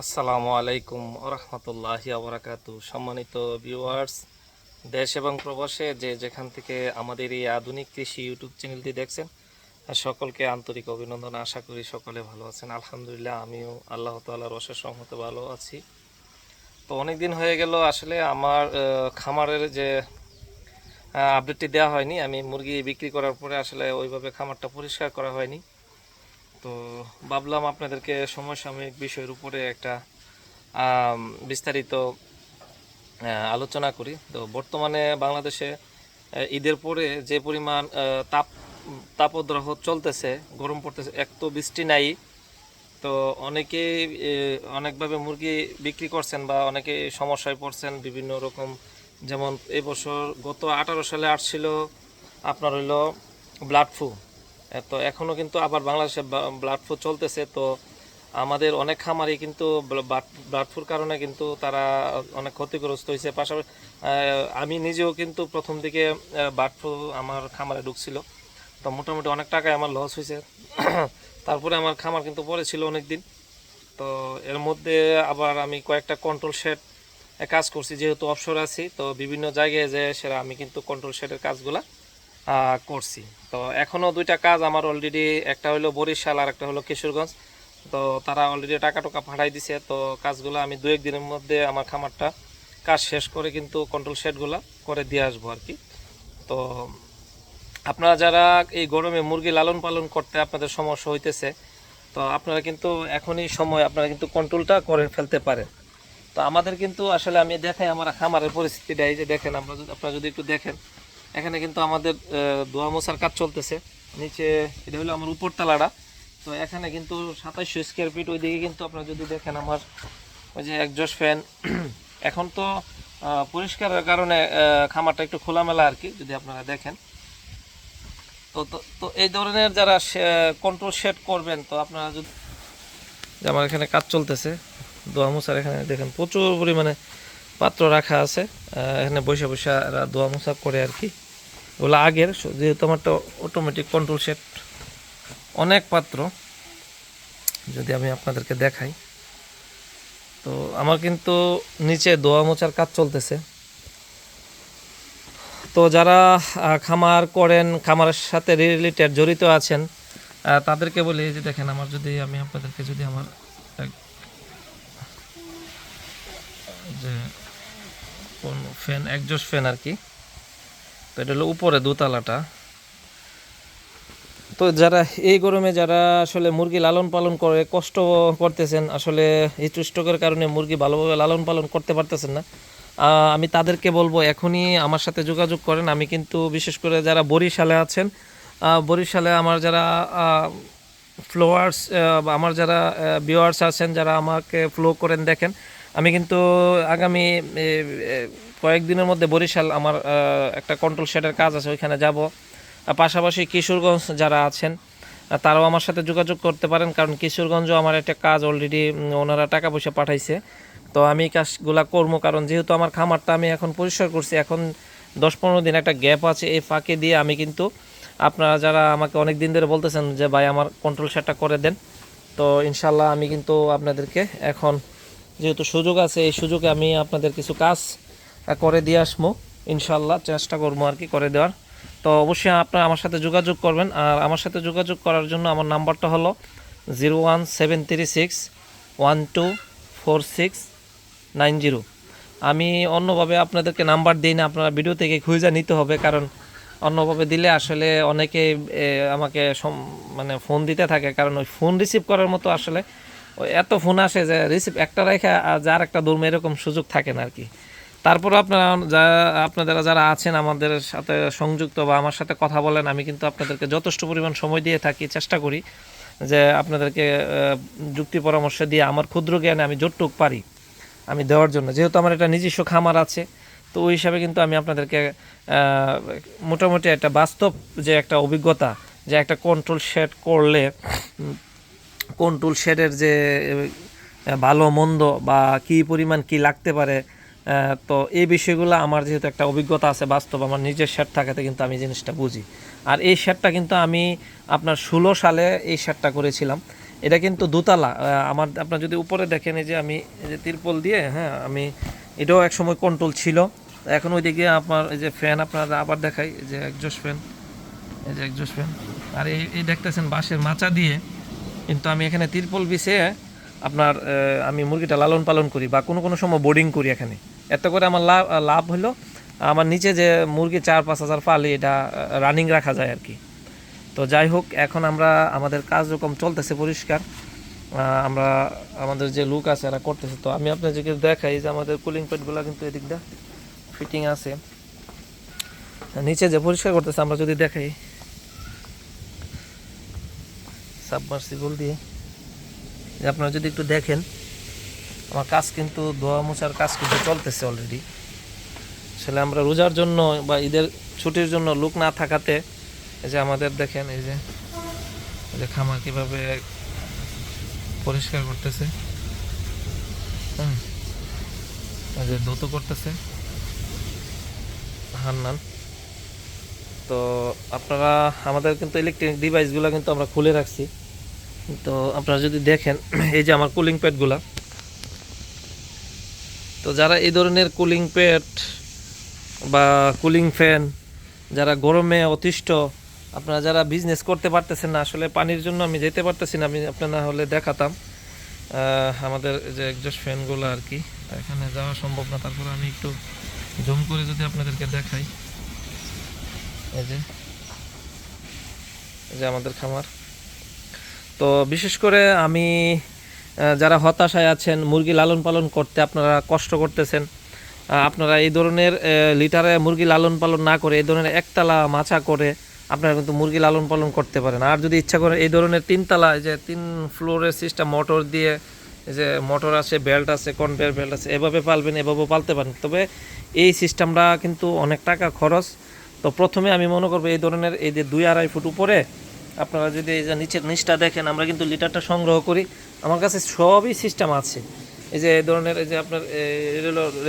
আসসালামু আলাইকুম রহমতুল্লাহি আবরাকাতু সম্মানিত ভিউয়ার্স দেশ এবং প্রবাসে যে যেখান থেকে আমাদের এই আধুনিক কৃষি ইউটিউব চ্যানেলটি দেখছেন সকলকে আন্তরিক অভিনন্দন। আশা করি সকলে ভালো আছেন। আলহামদুলিল্লাহ, আমিও আল্লাহ তাল্লাহর অশেষ রহমতে ভালো আছি। তো অনেক দিন হয়ে গেল, আসলে আমার খামারের যে আপডেটটি দেওয়া হয়নি। আমি মুরগি বিক্রি করার পরে আসলে ওইভাবে খামারটা পরিষ্কার করা হয়নি। তো ভাবলাম আপনাদেরকে সমসাময়িক বিষয়ের উপরে একটা বিস্তারিত আলোচনা করি। তো বর্তমানে বাংলাদেশে ঈদের পরে যে পরিমাণ তাপ, তাপদ্রহ চলতেছে, গরম পড়তেছে, এক তো বৃষ্টি নাই। তো অনেকেই অনেকভাবে মুরগি বিক্রি করছেন বা অনেকে সমস্যায় পড়ছেন, বিভিন্ন রকম। যেমন এবছর গত আঠারো সালে আসছিল আপনার হইল ব্লাড ফ্লু। তো এখনও কিন্তু আবার বাংলাদেশে ব্লাড ফ্লু চলতেছে, তো আমাদের অনেক খামারই কিন্তু ব্লাড ফ্লুর কারণে কিন্তু তারা অনেক ক্ষতিগ্রস্ত হয়েছে। পাশাপাশি আমি নিজেও কিন্তু প্রথম দিকে বার্ড ফ্লু আমার খামারে ঢুকছিল। তো মোটামুটি অনেক টাকায় আমার লস হয়েছে। তারপরে আমার খামার কিন্তু পরে ছিল অনেক দিন তো এর মধ্যে আবার আমি কয়েকটা কন্ট্রোল শেড কাজ করছি, যেহেতু অবসর আছি, তো বিভিন্ন জায়গায় যে সেরা আমি কিন্তু কন্ট্রোল শেডের কাজগুলা করছি। তো এখনও দুইটা কাজ আমার অলরেডি একটা হলো বরিশাল আর একটা হলো কিশোরগঞ্জ। তো তারা অলরেডি টাকা টাকা পাঠাই দিছে, তো কাজগুলো আমি দু এক দিনের মধ্যে আমার খামারটা কাজ শেষ করে কিন্তু কন্ট্রোল শেডগুলো করে দিয়ে আসব আর কি। তো আপনারা যারা এই গরমে মুরগি লালন পালন করতে আপনাদের সমস্যা হইতেছে, তো আপনারা কিন্তু এখনই সময়, আপনারা কিন্তু কন্ট্রোলটা করে ফেলতে পারেন। তো আমাদের কিন্তু আসলে আমি দেখাই আমার খামারের পরিস্থিতিটা, এই যে দেখেন, আমরা আপনারা যদি একটু দেখেন এখানে কিন্তু আমাদের দোয়া মোছার কাজ চলতেছে। নিচে এটা হলো আমার উপর তালাটা। তো এখানে কিন্তু সাতাইশশো স্কোয়ার ফিট ওইদিকে কিন্তু আপনারা যদি দেখেন আমার ওই যে একজস্ট ফ্যান এখন তো পরিষ্কারের কারণে খামারটা একটু খোলামেলা আর কি, যদি আপনারা দেখেন। তো, তো- তো এই ধরনের যারা কন্ট্রোল সেট করবেন, তো আপনারা যদি আমার এখানে কাজ চলতেছে, দোয়া মোছার এখানে দেখেন প্রচুর পরিমাণে পাত্র রাখা আছে এখানে বসে বসে এরা দোয়া মোছা করে আর কি। ওগুলো আগের যেহেতু আমারটা অটোমেটিক কন্ট্রোল সেট অনেক পাত্র, যদি আমি আপনাদেরকে দেখাই। তো আমার কিন্তু নিচে দোয়া মোচার কাজ চলতেছে। তো যারা খামার করেন, খামারের সাথে রিলেটেড জড়িত আছেন তাদেরকে বলি যে দেখেন আমার যদি আমি আপনাদেরকে যদি আমার যে কোন ফ্যান একজস্ট ফ্যান আর কি। তো এটা হলো উপরে দোতলাটা। তো যারা এই গরমে যারা আসলে মুরগি লালন পালন করে, কষ্ট করতেছেন, আসলে হিট স্ট্রোকের কারণে মুরগি ভালোভাবে লালন পালন করতে পারতেছেন না। আমি তাদেরকে বলব, এখনই আমার সাথে যোগাযোগ করেন। আমি কিন্তু বিশেষ করে যারা বরিশালে আছেন বরিশালে আমার যারা ফ্লোয়ার্স আমার যারা ভিওয়ার্স আছেন, যারা আমাকে ফ্লো করেন, দেখেন আমি কিন্তু আগামী কয়েকদিনের মধ্যে বরিশাল আমার একটা কন্ট্রোল শেডের কাজ আছে, ওইখানে যাব। পাশাপাশি কিশোরগঞ্জ যারা আছেন তারাও আমার সাথে যোগাযোগ করতে পারেন, কারণ কিশোরগঞ্জও আমার একটা কাজ অলরেডি ওনারা টাকা পয়সা পাঠাইছে। তো আমি কাজগুলা করব, কারণ যেহেতু আমার খামারটা আমি এখন পরিষ্কার করছি, এখন দশ পনেরো দিন একটা গ্যাপ আছে, এই ফাঁকে দিয়ে আমি কিন্তু আপনারা যারা আমাকে অনেক দিন ধরে বলতেছেন যে, ভাই, আমার কন্ট্রোল সেটটা করে দেন। তো ইনশাল্লাহ আমি কিন্তু আপনাদেরকে এখন যেহেতু সুযোগ আছে, এই সুযোগে আমি আপনাদের কিছু কাজ করে দিয়ে আসব। ইনশাল্লাহ চেষ্টা করব আর কি করে দেওয়ার। তো অবশ্যই আপনারা আমার সাথে যোগাযোগ করবেন। আর আমার সাথে যোগাযোগ করার জন্য আমার নাম্বারটা হলো zero one seven three six one two four six nine zero. আমি অন্যভাবে আপনাদেরকে নাম্বার দিই না, আপনারা ভিডিও থেকে খুঁজে নিতে হবে, কারণ অন্যভাবে দিলে আসলে অনেকে আমাকে মানে ফোন দিতে থাকে, কারণ ওই ফোন রিসিভ করার মতো আসলে ওই এত ফোন আসে যে রিসিভ একটা রেখে যার একটা দৌড় এরকম সুযোগ থাকে না আর কি। তারপর আপনারা যা আপনারা যারা আছেন, আমাদের সাথে সংযুক্ত বা আমার সাথে কথা বলেন, আমি কিন্তু আপনাদেরকে যথেষ্ট পরিমাণ সময় দিয়ে থাকি, চেষ্টা করি যে আপনাদেরকে যুক্তি পরামর্শ দিয়ে আমার ক্ষুদ্র জ্ঞানে আমি যতটুক পারি আমি দেওয়ার জন্য। যেহেতু আমার একটা নিজস্ব খামার আছে, তো ওই হিসাবে কিন্তু আমি আপনাদেরকে মোটামুটি একটা বাস্তব যে একটা অভিজ্ঞতা, যে একটা কন্ট্রোল শেড করলে কন্ট্রোল শেডের যে ভালো, মন্দ বা কি পরিমাণ কি লাগতে পারে তো এই বিষয়গুলো আমার যেহেতু একটা অভিজ্ঞতা আছে, বাস্তব আমার নিজের শেড থাকাতে কিন্তু আমি জিনিসটা বুঝি। আর এই শেডটা কিন্তু আমি আপনার ষোলো সালে এই শেডটা করেছিলাম। এটা কিন্তু দোতলা আমার, আপনার যদি উপরে দেখেন, এই যে আমি, এই যে তিরপল দিয়ে হ্যাঁ আমি এটাও এক সময় কন্ট্রোল ছিল। এখন ওইদিকে আপনার, এই যে ফ্যান আপনার আবার দেখাই যে একজোস ফ্যান এই যে একজোস ফ্যান আর এই দেখতেছেন বাঁশের মাচা দিয়ে কিন্তু আমি এখানে তিরপল বিছে আপনার আমি মুরগিটা লালন পালন করি বা কোনো কোনো সময় বোর্ডিং করি এখানে। এত করে আমার লাভ লাভ হলো, আমার নিচে যে মুরগি চার, পাঁচ হাজার পালি এটা রানিং রাখা যায় আর কি। তো যাই হোক, এখন আমরা, আমাদের কার্যক্রম চলতেছে পরিষ্কার। আমরা, আমাদের যে লুক আছে এরা করতেছে। তো আমি আপনাদেরকে দেখাই যে আমাদের কুলিং প্যাডগুলো কিন্তু এদিকটা ফিটিং আছে। নিচে যে পরিষ্কার করতেছে, আমরা যদি দেখাই। সাবমার্সিবল দিয়ে। আপনারা যদি একটু দেখেন, আমার কাজ কিন্তু ধোয়া মোছার কাজ কিন্তু চলতেছে অলরেডি আসলে আমরা রোজার জন্য বা ঈদের ছুটির জন্য লোক না থাকাতে, এই যে আমাদের দেখেন, এই যে এই যে খামার কীভাবে পরিষ্কার করতেছে। হুম, এই যে দ্রুত করতেছে। হান্নান। তো আপনারা, আমাদের কিন্তু ইলেকট্রনিক ডিভাইসগুলো কিন্তু আমরা খুলে রাখছি। তো আপনারা যদি দেখেন, এই যে আমার কুলিং প্যাডগুলা তো যারা এই ধরনের কুলিং প্যাড বা কুলিং ফ্যান যারা গরমে অতিষ্ঠ, আপনারা যারা বিজনেস করতে পারতেছেন না, আসলে পানির জন্য আমি যেতে পারতেছি না, আমি আপনার না হলে দেখাতাম। আমাদের যে একজস্ট ফ্যানগুলো আর কি, এখানে যাওয়া সম্ভব না, তারপরে আমি একটু জুম করে যদি আপনাদেরকে দেখাই। এই যে এই যে আমাদের খামার। তো বিশেষ করে আমি যারা হতাশায় আছেন, মুরগি লালন পালন করতে আপনারা কষ্ট করতেছেন আপনারা এই ধরনের লিটারে মুরগি লালন পালন না করে, এই ধরনের একতলা মাছা করে আপনারা কিন্তু মুরগি লালন পালন করতে পারেন। আর যদি ইচ্ছা করেন এই ধরনের তিনতলা যে তিন ফ্লোরের সিস্টেম মোটর দিয়ে যে মোটর আছে, বেল্ট আছে, কনভেয়ার বেল্ট আছে, এভাবে পালবেন এভাবে পালতে পারেন। তবে এই সিস্টেমটা কিন্তু অনেক টাকা খরচ। তো প্রথমে আমি মনে করব এই ধরনের এই যে দুই আড়াই ফুট উপরে আপনারা যদি এই যে নিচের নিচটা দেখেন, আমরা কিন্তু লিটারটা সংগ্রহ করি। আমার কাছে সবই সিস্টেম আছে। এই যে এই ধরনের, এই যে আপনার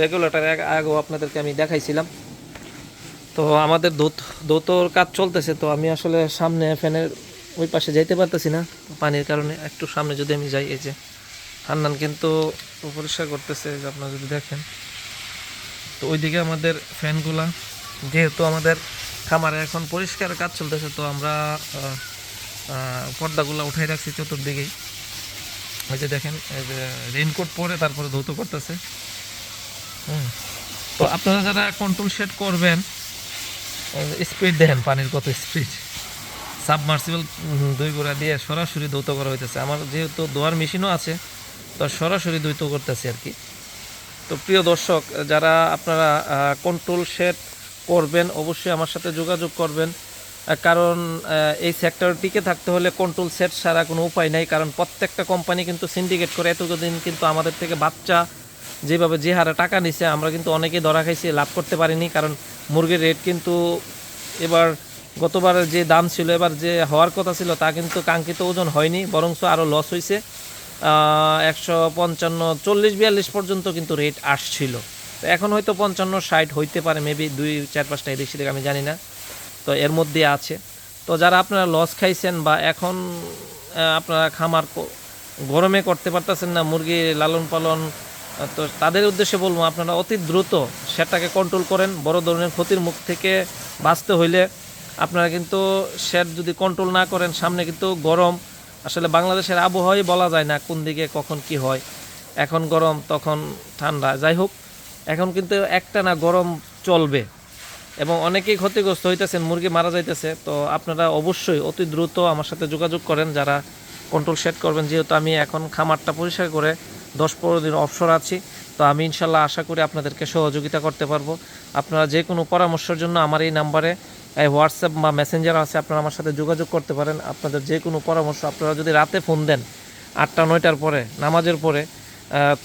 রেগুলেটর আগেও আপনাদেরকে আমি দেখাইছিলাম। তো আমাদের দৌত, দৌতর কাজ চলতেছে, তো আমি আসলে সামনে ফ্যানের ওই পাশে যাইতে পারতেছি না। পানির কারণে একটু সামনে যদি আমি যাই, এই যে হান্নান কিন্তু পরিষ্কার করতেছে যে আপনারা যদি দেখেন। তো ওইদিকে আমাদের ফ্যানগুলা, যেহেতু আমাদের খামারে এখন পরিষ্কার কাজ চলতেছে, তো আমরা পর্দাগুলো উঠাই রাখছি চতুর্দিকেই। ওই যে দেখেন রেইনকোট পরে তারপরে ধৌত করতেছে। হুম। তো আপনারা যারা কন্ট্রোল সেট করবেন স্পিড দেখেন পানির কত স্পিড সাবমার্সিবল দুই গোড়া দিয়ে সরাসরি দৌত করা হইতেছে। আমার যেহেতু দোয়ার মেশিনও আছে, তো সরাসরি দ্বৈত করতেছি আর কি। তো প্রিয় দর্শক, যারা আপনারা কন্ট্রোল সেট করবেন, অবশ্যই আমার সাথে যোগাযোগ করবেন। কারণ এই সেক্টর টিকে থাকতে হলে কন্ট্রোল সেট ছাড়া কোনো উপায় নাই। কারণ প্রত্যেকটা কোম্পানি কিন্তু সিন্ডিকেট করে। এতদিন কিন্তু আমাদের থেকে বাচ্চা যেভাবে যে হারে টাকা নিছে, আমরা কিন্তু অনেকেই ধরা খাইছি, লাভ করতে পারিনি। কারণ মুরগির রেট কিন্তু এবার গতবার যে দাম ছিল, এবার যে হওয়ার কথা ছিল, তা কিন্তু কাঙ্ক্ষিত ওজন হয়নি, বরঞ্চ আরও লস হয়েছে একশো পঞ্চান্ন, চল্লিশ, বিয়াল্লিশ পর্যন্ত কিন্তু রেট আসছিল। তো এখন হয়তো পঞ্চান্ন, ষাট হইতে পারে মেবি দুই, চার, পাঁচটা এদিক সেদিক আমি জানি না। তো এর মধ্যে আছে। তো যারা আপনারা লস খাইছেন বা এখন আপনারা খামার গরমে করতে পারতেছেন না, মুরগি লালন পালন তো তাদের উদ্দেশ্যে বলব, আপনারা অতি দ্রুত সেটাকে কন্ট্রোল করেন। বড় ধরনের ক্ষতির মুখ থেকে বাঁচতে হইলে আপনারা কিন্তু শেড যদি কন্ট্রোল না করেন, সামনে কিন্তু গরম। আসলে বাংলাদেশের আবহাওয়াই বলা যায় না কোন দিকে কখন কি হয়। এখন গরম, তখন ঠান্ডা। যাই হোক, এখন কিন্তু একটা না গরম চলবে। এবং অনেকেই ক্ষতিগ্রস্ত হইতেছেন, মুরগি মারা যাইতেছে। তো আপনারা অবশ্যই অতি দ্রুত আমার সাথে যোগাযোগ করেন, যারা কন্ট্রোল সেট করবেন। যেহেতু আমি এখন খামারটা পরিষ্কার করে দশ পনেরো দিন অবসর আছি, তো আমি ইনশাল্লাহ আশা করি আপনাদেরকে সহযোগিতা করতে পারব। আপনারা যে কোনো পরামর্শের জন্য আমার এই নাম্বারে হোয়াটসঅ্যাপ বা মেসেঞ্জার আছে, আপনারা আমার সাথে যোগাযোগ করতে পারেন। আপনাদের যে কোনো পরামর্শ, আপনারা যদি রাতে ফোন দেন আটটা, নয়টার পরে, নামাজের পরে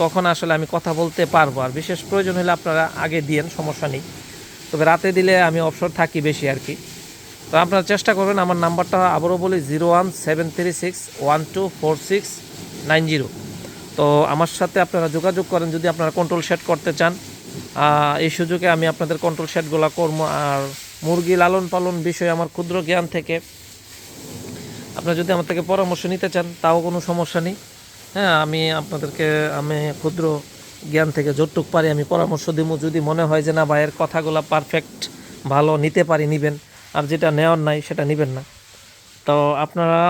তখন আসলে আমি কথা বলতে পারব। আর বিশেষ প্রয়োজন হলে আপনারা আগে দিয়েন, সমস্যা নেই। তবে রাতে দিলে আমি অবসর থাকি বেশি আর কি। তো আপনারা চেষ্টা করবেন, আমার নাম্বারটা আবারও বলি, zero one seven three six one two four six nine zero. তো আমার সাথে আপনারা যোগাযোগ করেন যদি আপনারা কন্ট্রোল সেট করতে চান। এই সুযোগে আমি আপনাদের কন্ট্রোল সেটগুলো করব আর মুরগি লালন পালন বিষয়ে আমার ক্ষুদ্র জ্ঞান থেকে। আপনারা যদি আমার থেকে পরামর্শ নিতে চান, তাও কোনো সমস্যা নেই। হ্যাঁ আমি আপনাদেরকে, আমি ক্ষুদ্র জ্ঞান থেকে যতটুক পারি আমি পরামর্শ দিব যদি মনে হয় যে, না ভাইয়ের কথাগুলো পারফেক্ট ভালো, নিতে পারি, নিবেন। আর যেটা নেওয়ার নাই, সেটা নিবেন না। তো আপনারা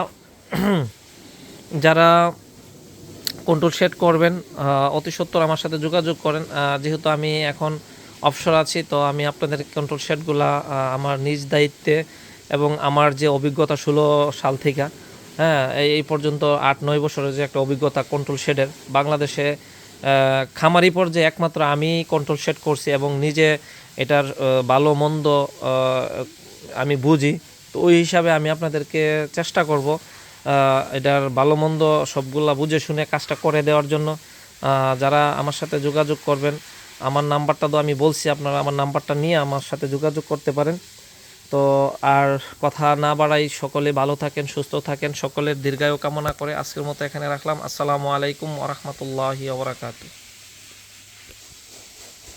যারা কন্ট্রোল শেড করবেন অতি সত্বর আমার সাথে যোগাযোগ করেন। যেহেতু আমি এখন অবসর আছি, তো আমি আপনাদের কন্ট্রোল শেডগুলা আমার নিজ দায়িত্বে এবং আমার যে অভিজ্ঞতা ষোলো সাল থেকে হ্যাঁ এই পর্যন্ত আট নয় বছরের যে একটা অভিজ্ঞতা কন্ট্রোল শেডের বাংলাদেশে খামারি পর্যায়ে একমাত্র আমি কন্ট্রোল সেট করছি এবং নিজে এটার ভালো, মন্দ আমি বুঝি। তো ওই হিসাবে আমি আপনাদেরকে চেষ্টা করব এটার ভালো, মন্দ সবগুলা বুঝে শুনে কাজটা করে দেওয়ার জন্য। যারা আমার সাথে যোগাযোগ করবেন, আমার নাম্বারটা তো আমি বলছি, আপনারা আমার নাম্বারটা নিয়ে আমার সাথে যোগাযোগ করতে পারেন। তো আর কথা না বাড়াই, সকলে ভালো থাকেন, সুস্থ থাকেন, সকলের দীর্ঘায়ু কামনা করে আজকের মতো এখানে রাখলাম। আসসালামু আলাইকুম ওরহমতুল্লাহি ওবরাকাতু